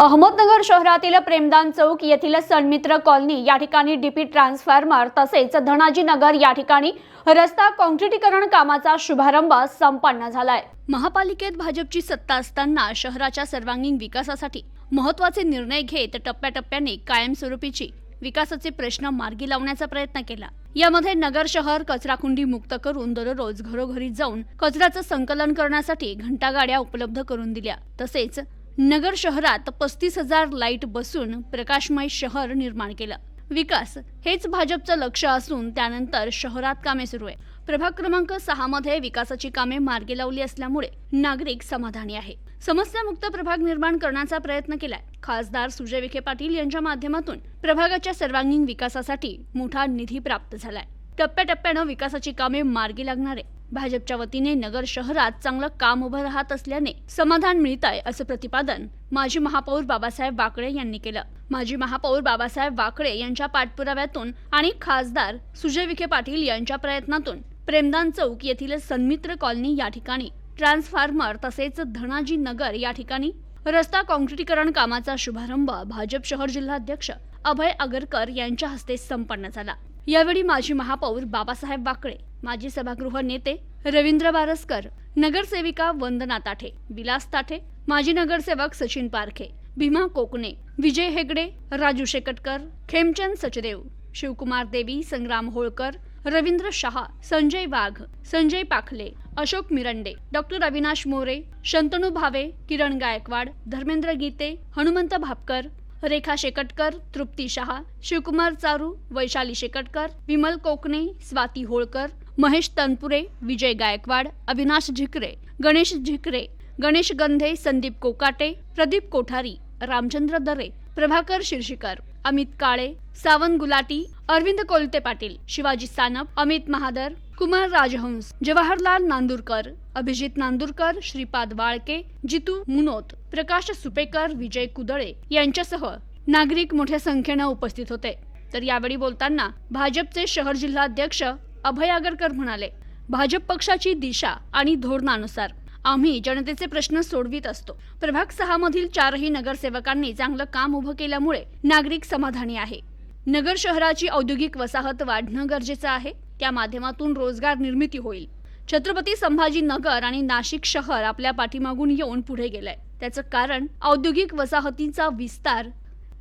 अहमदनगर शहरातील प्रेमदान चौक येथील सन्मित्र कॉलनी या ठिकाणी डीपी ट्रान्सफॉर्मर तसेच धनाजी नगर या ठिकाणी रस्ता काँक्रिटीकरण कामाचा शुभारंभ संपन्न झालाय. महापालिकेत भाजपची सत्ता असताना शहराच्या सर्वांगीण विकासासाठी महत्त्वाचे निर्णय घेत टप्प्याटप्प्याने कायमस्वरूपीची विकासाचे प्रश्न मार्गी लावण्याचा प्रयत्न केला. यामध्ये नगर शहर कचराकुंडी मुक्त करून दररोज घरोघरी जाऊन कचऱ्याचं संकलन करण्यासाठी घंटागाड्या उपलब्ध करून दिल्या. तसेच नगर शहरात पस्तीस हजार लाइट बसून प्रकाशमय शहर निर्माण केलं. विकास हेच भाजपचं लक्ष असून त्यानंतर शहरात कामे सुरू आहे. प्रभाग क्रमांक सहा मध्ये विकासाची कामे मार्गी लावली असल्यामुळे नागरिक समाधानी आहे. समस्यामुक्त प्रभाग निर्माण करण्याचा प्रयत्न केलाय. खासदार सुजय विखे पाटील यांच्या माध्यमातून प्रभागाच्या सर्वांगीण विकासासाठी मोठा निधी प्राप्त झालाय. टप्प्याटप्प्यानं विकासाची कामे मार्गी लागणार आहे. भाजपच्या वतीने नगर शहरात चांगलं काम उभं राहत असल्याने समाधान मिळत आहे असं प्रतिपादन माजी महापौर बाबासाहेब वाकळे यांनी केलं. माजी महापौर बाबासाहेब वाकळे यांच्या पाठपुराव्यातून आणि खासदार सुजय विखे पाटील यांच्या प्रयत्नातून प्रेमदान चौक येथील सन्मित्र कॉलनी या ठिकाणी ट्रान्सफॉर्मर तसेच धनाजी नगर या ठिकाणी रस्ता काँक्रिटीकरण कामाचा शुभारंभ भाजप शहर जिल्हाध्यक्ष अभय आगरकर यांच्या हस्ते संपन्न झाला. यावेळी माजी महापौर बाबासाहेब वाकळे माजी सभागृह नेते रवींद्र बारसकर नगरसेविका वंदना ताठे विलास ताठे माजी नगरसेवक सचिन पारखे भीमा कोकणे विजय हेगडे राजू शेकटकर खेमचंद सचदेव शिवकुमार देवी संग्राम होळकर रवींद्र शहा संजय वाघ संजय पाखले अशोक मिरंडे डॉक्टर अविनाश मोरे शंतनू भावे किरण गायकवाड धर्मेंद्र गीते हनुमंत भापकर रेखा शेकटकर तृप्ती शहा शिवकुमार चारू वैशाली शेकटकर विमल कोकणे स्वाती होळकर महेश तनपुरे विजय गायकवाड अविनाश झिकरे गणेश झिकरे गणेश गंधे संदीप कोकाटे प्रदीप कोठारी रामचंद्र दरे प्रभाकर शिर्षीकर अमित काळे सावन गुलाटी अरविंद कोलते पाटील शिवाजी सानप अमित महादर कुमार राजहंस जवाहरलाल नांदूरकर अभिजित नांदुरकर श्रीपाद वाळके जितू मुनोत प्रकाश सुपेकर विजय कुदळे यांच्यासह नागरिक मोठ्या संख्येनं उपस्थित होते. तर यावेळी बोलताना भाजपचे शहर जिल्हाध्यक्ष अभय आगरकर म्हणाले भाजप पक्षाची दिशा आणि धोरणानुसार आम्ही जनतेचे प्रश्न सोडवित असतो. प्रभाग सहा मधील चारही नगरसेवकांनी चांगलं काम उभं केल्यामुळे नागरिक समाधानी आहे. नगर शहराची औद्योगिक वसाहत वाढणं गरजेचं आहे. त्या माध्यमातून रोजगार निर्मिती होईल. छत्रपती संभाजी नगर आणि नाशिक शहर आपल्या पाठीमागून येऊन पुढे गेलंय. त्याचं कारण औद्योगिक वसाहतीचा विस्तार.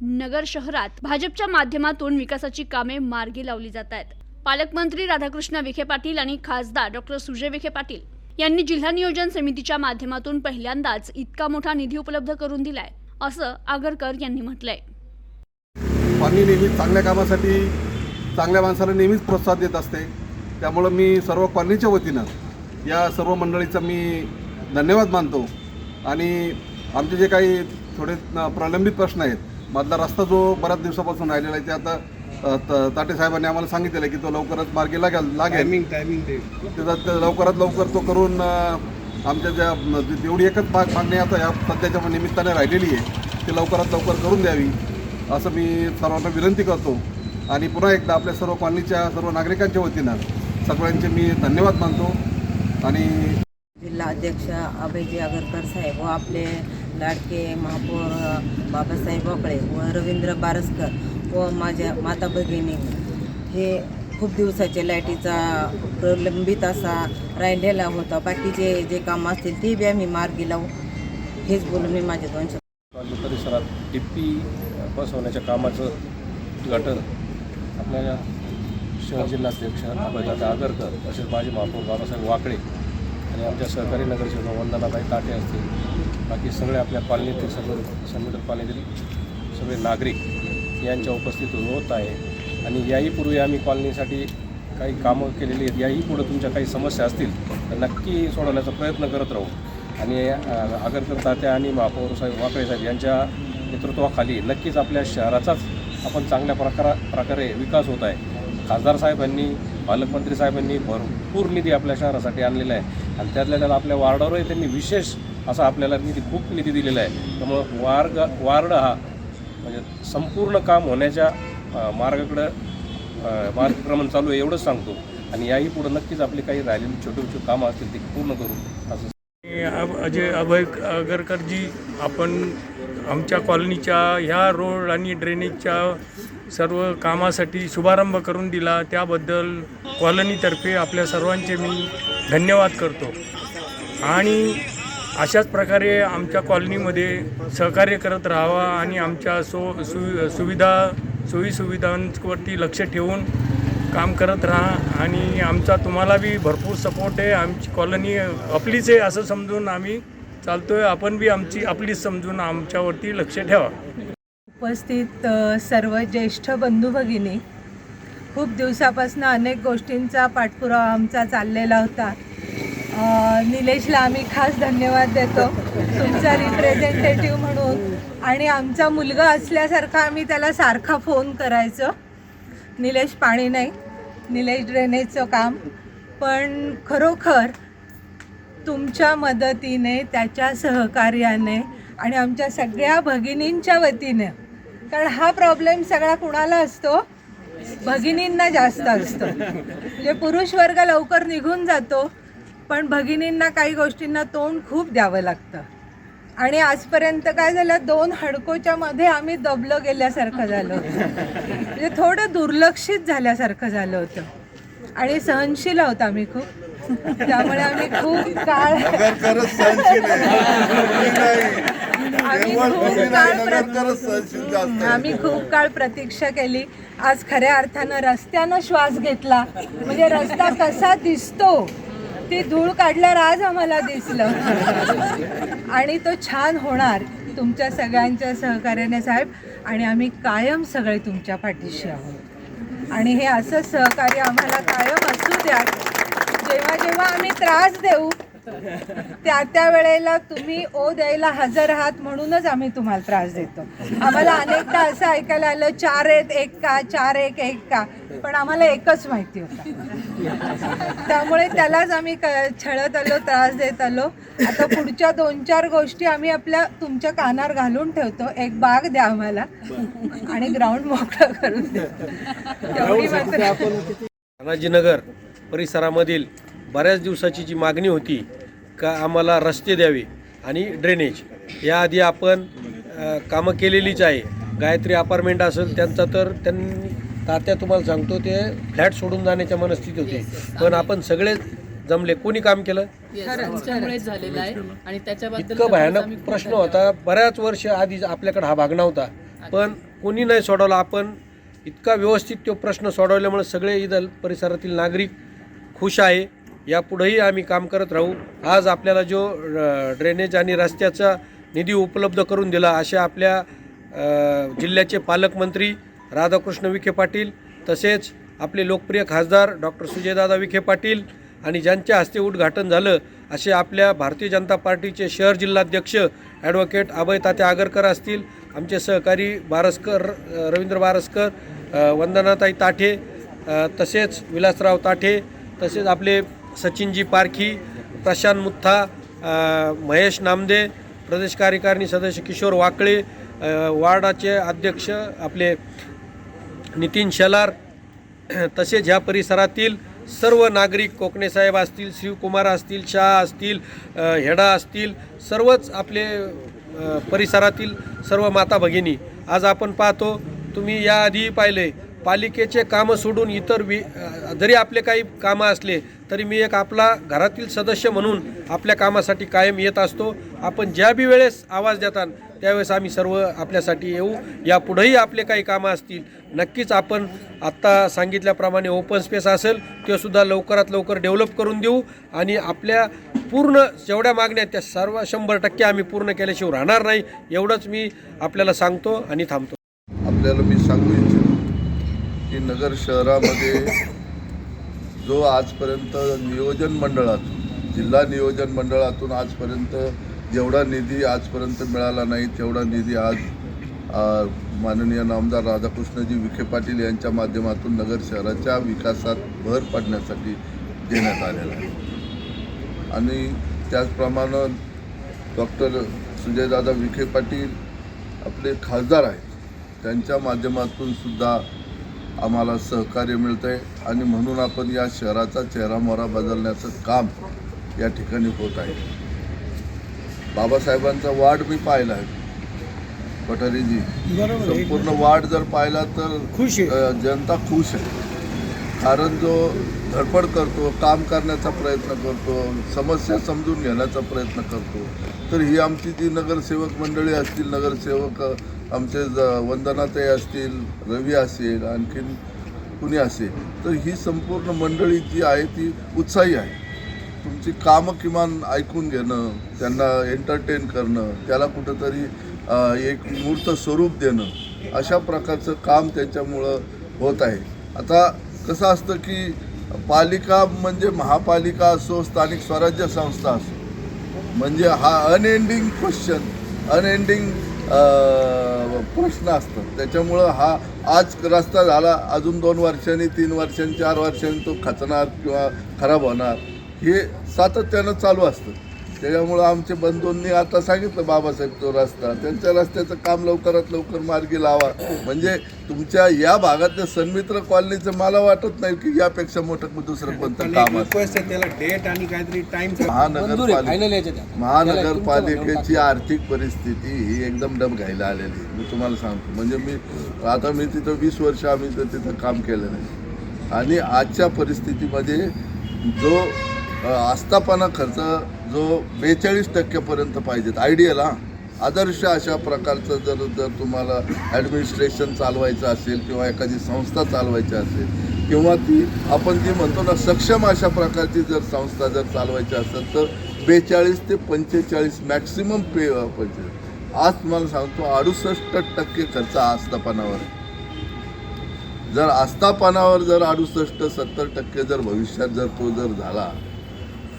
नगर शहरात भाजपच्या माध्यमातून विकासाची कामे मार्गी लावली जात आहेत. पालकमंत्री राधाकृष्ण विखे पाटील आणि खासदार डॉक्टर सुजय विखे पाटील यांनी जिल्हा नियोजन समितीच्या माध्यमातून पहिल्यांदाच इतका मोठा निधी उपलब्ध करून दिलाय असं आगरकर यांनी म्हटलंय. पाणी नेहमी चांगल्या कामासाठी चांगल्या माणसाला नेहमीच प्रोत्साहन देत असते. त्यामुळं मी सर्व कॉलनीच्या वतीनं या सर्व मंडळीचा मी धन्यवाद मानतो. आणि आमचे जे काही थोडे प्रलंबित प्रश्न आहेत मधला रस्ता जो बऱ्याच दिवसापासून राहिलेला आहे ते आता ताटे साहेबांनी आम्हाला सांगितलेलं आहे की तो लवकरच मार्गी लागेल. लागेल टायमिंग त्याचा लवकरात लवकर तो करून आमच्या ज्या तेवढी एकच माग मागणी आता या सध्याच्या निमित्ताने राहिलेली आहे ती लवकरात लवकर करून द्यावी असं मी सर्वांना विनंती करतो. आणि पुन्हा एकदा आपल्या सर्व कॉलनीच्या सर्व नागरिकांच्या वतीनं सगळ्यांचे मी धन्यवाद मानतो आणि जिल्हा अध्यक्ष अभयजी आगरकर साहेब व आपले लाडके महापौर बाबासाहेब वाकळे व रवींद्र बारसकर व माझ्या माता भगिनी हे खूप दिवसाचे लाईटीचा प्रलंबित असा राहिलेला होता. बाकीचे जे काम असतील ते बी आम्ही मार्गी लावू. हेच बोलून मी माझे दोन परिसरात टिप्पी बसवण्याच्या कामाचं उद्घाटन आपल्या शहर जिल्हाध्यक्ष अभयदादा आगरकर तसेच माजी महापौर बाबासाहेब वाकळे आणि आमच्या सहकारी नगरसेवक वंदनाबाई ताटे असतील बाकी सगळे आपल्या कॉलनीतील सर्व समुद्र कॉलनीतील सगळे नागरिक यांच्या उपस्थित होत आहे. आणि याही पूर्वी आम्ही कॉलनीसाठी काही कामं केलेली आहेत याही पुढे तुमच्या काही समस्या असतील तर नक्की सोडवण्याचा प्रयत्न करत राहू. आणि आगरकर तात्या आणि महापौर साहेब वाकळे साहेब यांच्या नेतृत्वाखाली नक्कीच आपल्या शहराचाच आपण चांगल्या प्रकारा प्रकारे विकास होत आहे. खासदार साहेबांनी पालकमंत्री साहेबांनी भरपूर निधी आपल्या शहरासाठी आणलेला आहे. आणि त्यातल्या त्यात आपल्या वार्डावरही त्यांनी विशेष असा आपल्याला निधी खूप निधी दिलेला आहे. त्यामुळं वार्ग वार्ड हा म्हणजे संपूर्ण काम होण्याच्या मार्गाकडं मार्गक्रमण चालू आहे एवढंच सांगतो. आणि याही पुढं नक्कीच आपली काही राहिलेली छोटे छोटे कामं असतील ते पूर्ण करू. असं अजय अभय आगरकरजी आपण आमच्या कॉलनीच्या ह्या रोड आणि ड्रेनेजच्या सर्व कामासाठी शुभारंभ करून दिला. त्याबद्दल कॉलनीतर्फे आपल्या सर्वांचे मी धन्यवाद करतो. आणि अशाच प्रकारे आमच्या कॉलनीमध्ये सहकार्य करत राहावा आणि आमच्या सो सु सुविधा सोयीसुविधांवरती लक्ष ठेवून काम करत राहा. आणि आमचा तुम्हाला बी भरपूर सपोर्ट आहे. आमची कॉलनी आपलीच आहे असं समजून आम्ही चालतो आहे आपण बी आमची आपली समजून आमच्यावरती लक्ष ठेवा. उपस्थित सर्व ज्येष्ठ बंधू भगिनी खूप दिवसापासून अनेक गोष्टींचा पाठपुरावा आमचा चाललेला होता. निलेशला आम्ही खास धन्यवाद देतो तुमचा रिप्रेझेंटेटिव्ह म्हणून. आणि आमचा मुलगा असल्यासारखा आम्ही त्याला सारखा फोन करायचो. निलेश पाणी नाही निलेश ड्रेनेजचं काम. पण खरोखर तुमच्या मदतीने त्याच्या सहकार्याने आणि आमच्या सगळ्या भगिनींच्या वतीने. कारण हा प्रॉब्लेम सगळा कुणाला असतो? भगिनींना जास्त असतो. म्हणजे पुरुष वर्ग लवकर निघून जातो पण भगिनींना काही गोष्टींना तोंड खूप द्यावं लागतं. आणि आजपर्यंत काय झालं? दोन हडकोच्या मध्ये आम्ही दबलं गेल्यासारखं झालं होतं. म्हणजे थोडं दुर्लक्षित झाल्यासारखं झालं होतं. आणि सहनशील आहोत आम्ही खूप. त्यामुळे आम्ही खूप काळ आम्ही खूप काळ. आम्ही खूप काळ प्रतीक्षा केली. आज खऱ्या अर्थानं रस्त्यानं श्वास घेतला. म्हणजे रस्ता कसा दिसतो ती धूळ काढल्यावर आज आम्हाला दिसलं. आणि तो छान होणार तुमच्या सगळ्यांच्या सहकार्याने साहेब. आणि आम्ही कायम सगळे तुमच्या पाठीशी आहोत. आणि हे असं सहकार्य आम्हाला कायम असू द्या. जेव्हा जेव्हा आम्ही त्रास देऊ त्या त्या वेळेला तुम्ही ओ द्यायला हजर आहात म्हणूनच आम्ही तुम्हाला त्रास देतो. आम्हाला अनेकदा असं ऐकायला आलं चार एक एक का चार एक एक का? पण आम्हाला एकच माहिती होता. त्यामुळे त्यालाच आम्ही छळत आलो त्रास देत आलो. आता पुढच्या दोन चार गोष्टी आम्ही आपल्या तुमच्या कानावर घालून ठेवतो. एक बाग द्या आम्हाला आणि ग्राउंड मोकळं करून द्या. तेवढी मात्र तानाजीनगर परिसरामधील बऱ्याच दिवसाची जी मागणी होती का आम्हाला रस्ते द्यावे आणि ड्रेनेज याआधी आपण कामं केलेलीच आहे. गायत्री अपार्टमेंट असेल त्यांचा तर त्यांनी तात्या तुम्हाला सांगतो ते फ्लॅट सोडून जाण्याच्या मनस्थिती होते. पण आपण सगळे जमले. कोणी काम केलं? इतकं भयानक प्रश्न. होता. बऱ्याच वर्ष आधी आपल्याकडे हा भाग नव्हता. पण कोणी नाही सोडवला. आपण इतका व्यवस्थित तो प्रश्न सोडवल्यामुळे सगळे इथं परिसरातील नागरिक खुश आहे. यापुढेही आम्ही काम करत राहू. आज आपल्याला जो ड्रेनेज आणि रस्त्याचा निधी उपलब्ध करून दिला अशा आपल्या जिल्ह्याचे पालकमंत्री राधाकृष्ण विखे पाटील तसेच आपले लोकप्रिय खासदार डॉक्टर सुजयदादा विखे पाटील आणि ज्यांच्या हस्ते उद्घाटन झालं असे आपल्या भारतीय जनता पार्टीचे शहर जिल्हाध्यक्ष ॲडव्होकेट अभय तात्या आगरकर असतील आमचे सहकारी बारसकर रवींद्र बारसकर वंदनाताई ताठे तसेच विलासराव ताठे तसेच आपले सचिनजी पारखी प्रशांत मुत्था महेश नामदे प्रदेश कार्यकारिणी सदस्य किशोर वाकळे वार्डाचे अध्यक्ष आपले नितीन शेलार तसेच ह्या परिसरातील सर्व नागरिक कोकणे साहेब असतील शिवकुमार असतील शाह असतील हेडा असतील सर्वच आपले परिसरातील सर्व माता भगिनी. आज आपण पाहतो तुम्ही याआधी पाहिले पालिकेचे कामं सोडून इतर वि जरी आपले काही कामं असले तरी मी एक आपला घरातील सदस्य म्हणून आपल्या कामासाठी कायम येत असतो. आपण ज्या बी वेळेस आवाज देतात त्यावेळेस आम्ही सर्व आपल्यासाठी येऊ. यापुढेही आपले काही कामं असतील. नक्कीच आपण आत्ता सांगितल्याप्रमाणे ओपन स्पेस असेल ते सुद्धा लवकरात लवकर डेव्हलप करून देऊ आणि आपल्या पूर्ण जेवढ्या मागण्या त्या सर्व शंभर टक्के आम्ही पूर्ण केल्याशिवाय राहणार नाही एवढंच मी आपल्याला सांगतो आणि थांबतो. आपल्याला मी सांगू इच्छितो. की नगर शहरामध्ये जो आजपर्यंत नियोजन मंडळातून जिल्हा नियोजन मंडळातून आजपर्यंत जेवढा निधी आजपर्यंत मिळाला नाही तेवढा निधी आज माननीय नामदार राधाकृष्णजी विखे पाटील यांच्या माध्यमातून नगर शहराच्या विकासात भर पडण्यासाठी देण्यात आलेला आहे. आणि त्याचप्रमाणे डॉक्टर सुजयदादा विखे पाटील आपले खासदार आहेत त्यांच्या माध्यमातून सुद्धा आम्हाला सहकार्य मिळतं आहे आणि म्हणून आपण या शहराचा चेहरामोहरा बदलण्याचं काम या ठिकाणी होत आहे. बाबासाहेबांचा वार्ड मी पाहिला आहे. पठारीजी संपूर्ण वार्ड जर पाहिला तर खुश जनता खुश आहे. कारण जो धडपड करतो काम करण्याचा प्रयत्न करतो समस्या समजून घेण्याचा प्रयत्न करतो तर ही आमची जी नगरसेवक मंडळी असतील नगरसेवक आमचे ज- वंदनाताई असतील रवी असेल आणखीन कुणी असेल तर ही संपूर्ण मंडळी जी आहे ती उत्साही आहे. तुमची कामं किमान ऐकून घेणं त्यांना एंटरटेन करणं त्याला कुठंतरी एक मूर्त स्वरूप देणं अशा प्रकारचं काम त्यांच्यामुळं होत आहे. आता कसं असतं की पालिका म्हणजे महापालिका असो स्थानिक स्वराज्य संस्था असो. म्हणजे हा अनएंडिंग क्वेश्चन अनएंडिंग प्रश्न असतात. त्याच्यामुळं हा आज रस्ता झाला अजून दोन वर्षांनी तीन वर्षांनी चार वर्षांनी तो खचणार किंवा खराब होणार हे सातत्यानं चालू असतं. त्याच्यामुळं आमचे बंधूंनी आता सांगितलं बाबासाहेब तो रस्ता. त्यांच्या रस्त्याचं काम लवकरात लवकर मार्गी लावा. म्हणजे तुमच्या या भागातल्या सन्मित्र कॉलनीचं मला वाटत नाही की यापेक्षा मोठं दुसरं कोणतं काम असेल. त्याला डेट आणि काहीतरी टाइम महानगरपालिका महानगरपालिकेची आर्थिक परिस्थिती ही एकदम डब घ्यायला आलेली आहे. मी तुम्हाला सांगतो. म्हणजे मी आता मी तिथं वीस वर्ष आम्ही तर तिथं काम केलं नाही. आणि आजच्या परिस्थितीमध्ये जो आस्थापना खर्च जो बेचाळीस टक्क्यापर्यंत पाहिजेत. आयडियल हा. आदर्श अशा प्रकारचं जर जर तुम्हाला ॲडमिनिस्ट्रेशन चालवायचं असेल किंवा एखादी संस्था चालवायची असेल किंवा ती आपण जी म्हणतो ना सक्षम अशा प्रकारची जर संस्था जर चालवायची असेल तर बेचाळीस ते पंचेचाळीस मॅक्सिमम पे पंचेचाळीस आज तुम्हाला सांगतो अडुसष्ट टक्के खर्च आस्थापनावर. जर आस्थापनावर जर अडुसष्ट सत्तर टक्के जर भविष्यात जर तो जर झाला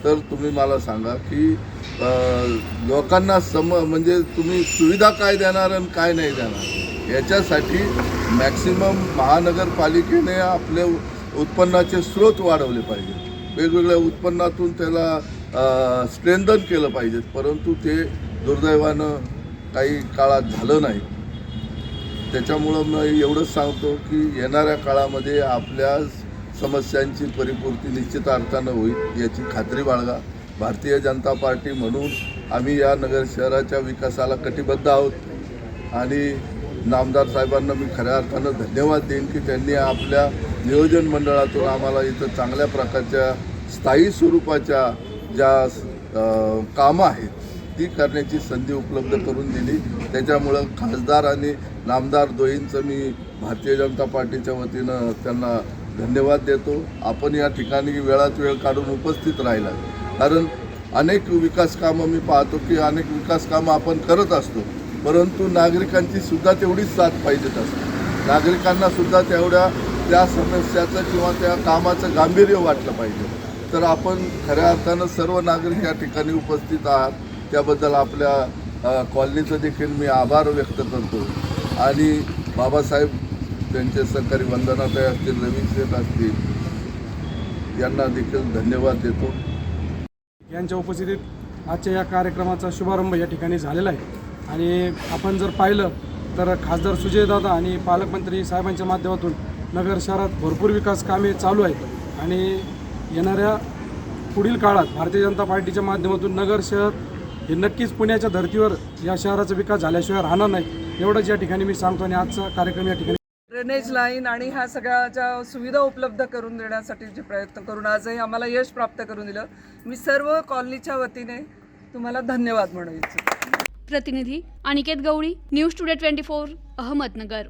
तर तुम्ही मला सांगा की लोकांना सम म्हणजे तुम्ही सुविधा काय देणार आणि काय नाही देणार? याच्यासाठी मॅक्सिमम महानगरपालिकेने आपले उत्पन्नाचे स्रोत वाढवले पाहिजे वेगवेगळ्या उत्पन्नातून त्याला स्ट्रेंथन केलं पाहिजे परंतु ते दुर्दैवानं काही काळात झालं नाही. त्याच्यामुळं मी एवढंच सांगतो की येणाऱ्या काळामध्ये आपल्या समस्यांची परिपूर्ती निश्चित अर्थानं होईल याची खात्री बाळगा. भारतीय जनता पार्टी म्हणून आम्ही या नगर शहराच्या विकासाला कटिबद्ध आहोत. आणि नामदार साहेबांना मी खऱ्या अर्थानं धन्यवाद देईन की त्यांनी आपल्या नियोजन मंडळातून आम्हाला इथं चांगल्या प्रकारच्या स्थायी स्वरूपाच्या ज्या कामं आहेत ती करण्याची संधी उपलब्ध करून दिली. त्याच्यामुळं खासदार आणि नामदार दोहींचं मी भारतीय जनता पार्टीच्या वतीनं त्यांना धन्यवाद देतो. आपण या ठिकाणी वेळात वेळ काढून उपस्थित राहिला. कारण अनेक विकास कामं मी पाहतो की अनेक विकास कामं आपण करत असतो. परंतु नागरिकांची सुद्धा तेवढीच साथ पाहिजेत असते. नागरिकांना सुद्धा तेवढ्या त्या समस्याचं किंवा त्या कामाचं गांभीर्य वाटलं पाहिजे. तर आपण खऱ्या अर्थानं सर्व नागरिक या ठिकाणी उपस्थित आहात. त्याबद्दल आपल्या कॉलनीचं देखील मी आभार व्यक्त करतो. आणि बाबासाहेब त्यांचे सहकारी वंदनाताई असतील रवी शेठ असतील यांना देखील धन्यवाद देतो. यांच्या उपस्थितीत आजच्या या कार्यक्रमाचा शुभारंभ या ठिकाणी झालेला आहे. आणि आपण जर पाहिलं तर खासदार सुजयदादा आणि पालकमंत्री साहेबांच्या माध्यमातून नगर शहरात भरपूर विकास कामे चालू आहेत. आणि येणाऱ्या पुढील काळात भारतीय जनता पार्टीच्या माध्यमातून नगर शहर हे नक्कीच पुण्याच्या धर्तीवर या शहराचा विकास झाल्याशिवाय राहणार नाही. एवढंच या ठिकाणी मी सांगतो आणि आजचा कार्यक्रम या ठिकाणी ड्रेनेज लाईन आणि ह्या सगळ्या ज्या सुविधा उपलब्ध करून देण्यासाठी जे प्रयत्न करून आजही आम्हाला यश प्राप्त करून दिलं. मी सर्व कॉलनीच्या वतीने तुम्हाला धन्यवाद म्हणू इच्छितो. प्रतिनिधी Aniket Gawali news today twenty four Ahmednagar.